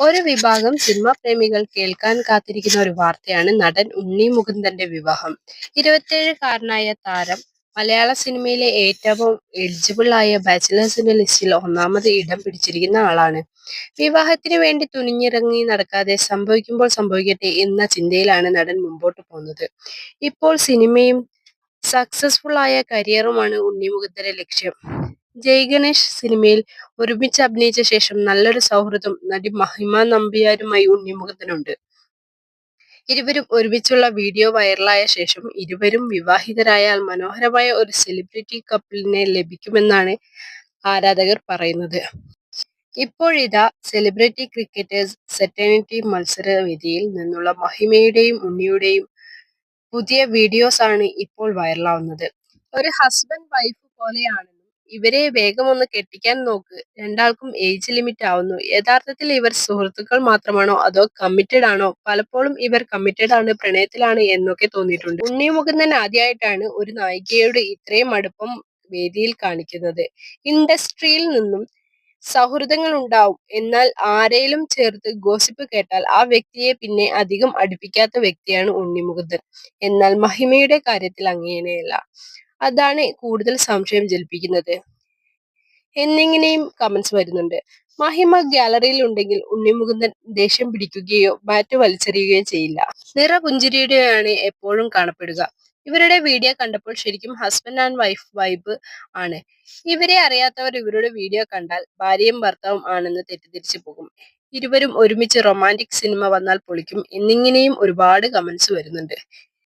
ഒരു വിഭാഗം സിനിമാ പ്രേമികൾ കേൾക്കാൻ കാത്തിരിക്കുന്ന ഒരു വാർത്തയാണ് നടൻ ഉണ്ണി മുകുന്ദന്റെ വിവാഹം. ഇരുപത്തിയേഴുകാരനായ താരം മലയാള സിനിമയിലെ ഏറ്റവും എലിജിബിൾ ആയ ബാച്ചിലേഴ്സിന്റെ ലിസ്റ്റിൽ ഒന്നാമത് ഇടം പിടിച്ചിരിക്കുന്ന ആളാണ്. വിവാഹത്തിന് വേണ്ടി തുനിഞ്ഞിറങ്ങി നടക്കാതെ സംഭവിക്കുമ്പോൾ സംഭവിക്കട്ടെ എന്ന ചിന്തയിലാണ് നടൻ മുമ്പോട്ട് പോകുന്നത്. ഇപ്പോൾ സിനിമയും സക്സസ്ഫുൾ ആയ കരിയറുമാണ് ഉണ്ണിമുഖത്തിന്റെ ലക്ഷ്യം. ജയ് ഗണേഷ് സിനിമയിൽ ഒരുമിച്ച് അഭിനയിച്ച ശേഷം നല്ലൊരു സൗഹൃദം നടി മഹിമ നമ്പിയാരുമായി ഉണ്ണിമുഖത്തിനുണ്ട് ഇരുവരും ഒരുമിച്ചുള്ള വീഡിയോ വൈറലായ ശേഷം ഇരുവരും വിവാഹിതരായാൽ മനോഹരമായ ഒരു സെലിബ്രിറ്റി കപ്പിളിനെ ലഭിക്കുമെന്നാണ് ആരാധകർ പറയുന്നത്. ഇപ്പോഴിതാ സെലിബ്രിറ്റി ക്രിക്കറ്റേഴ്സ് സെറ്റേണിറ്റി മത്സരവേദിയിൽ നിന്നുള്ള മഹിമയുടെയും ഉണ്ണിയുടെയും പുതിയ വീഡിയോസ് ആണ് ഇപ്പോൾ വൈറലാവുന്നത്. ഒരു ഹസ്ബൻഡ് വൈഫ് പോലെയാണെന്നും ഇവരെ വേഗം ഒന്ന് കെട്ടിക്കാൻ നോക്ക്. രണ്ടാൾക്കും ഏജ് ലിമിറ്റ് ആവുന്നു. യഥാർത്ഥത്തിൽ ഇവർ സുഹൃത്തുക്കൾ മാത്രമാണോ അതോ കമ്മിറ്റഡ് ആണോ? പലപ്പോഴും ഇവർ കമ്മിറ്റഡ് ആണ് പ്രണയത്തിലാണ് എന്നൊക്കെ തോന്നിയിട്ടുണ്ട്. ഉണ്ണി മുകുന്ദൻ ആദ്യമായിട്ടാണ് ഒരു നായികയോട് ഇത്രയും അടുപ്പം വേദിയിൽ കാണിക്കുന്നത്. ഇൻഡസ്ട്രിയിൽ നിന്നും സൗഹൃദങ്ങൾ ഉണ്ടാവും. എന്നാൽ ആരെയും ചേർത്ത് ഗോസിപ്പ് കേട്ടാൽ ആ വ്യക്തിയെ പിന്നെ അധികം അടുപ്പിക്കാത്ത വ്യക്തിയാണ് ഉണ്ണി എന്നാൽ മഹിമയുടെ കാര്യത്തിൽ അങ്ങനെയല്ല. അതാണ് കൂടുതൽ സംശയം ജലിപ്പിക്കുന്നത് എന്നിങ്ങനെയും കമന്റ്സ് വരുന്നുണ്ട്. മഹിമ ഗ്യാലറിയിൽ ഉണ്ടെങ്കിൽ ഉണ്ണിമുകുന്ദൻ ദേഷ്യം പിടിക്കുകയോ ബാറ്റ് വലിച്ചെറിയുകയോ ചെയ്യില്ല. നിറപുഞ്ചിരിയുടെയാണ് എപ്പോഴും കാണപ്പെടുക. ഇവരുടെ വീഡിയോ കണ്ടപ്പോൾ ശരിക്കും ഹസ്ബൻഡ് ആൻഡ് വൈഫ് വൈബ് ആണ്. ഇവരെ അറിയാത്തവർ ഇവരുടെ വീഡിയോ കണ്ടാൽ ഭാര്യയും ഭർത്താവും ആണെന്ന് തെറ്റിദ്ധരിച്ചു പോകും. ഇരുവരും ഒരുമിച്ച് റൊമാന്റിക് സിനിമ വന്നാൽ പൊളിക്കും. എന്നിങ്ങനെയും ഒരുപാട് കമന്റ്സ് വരുന്നുണ്ട്.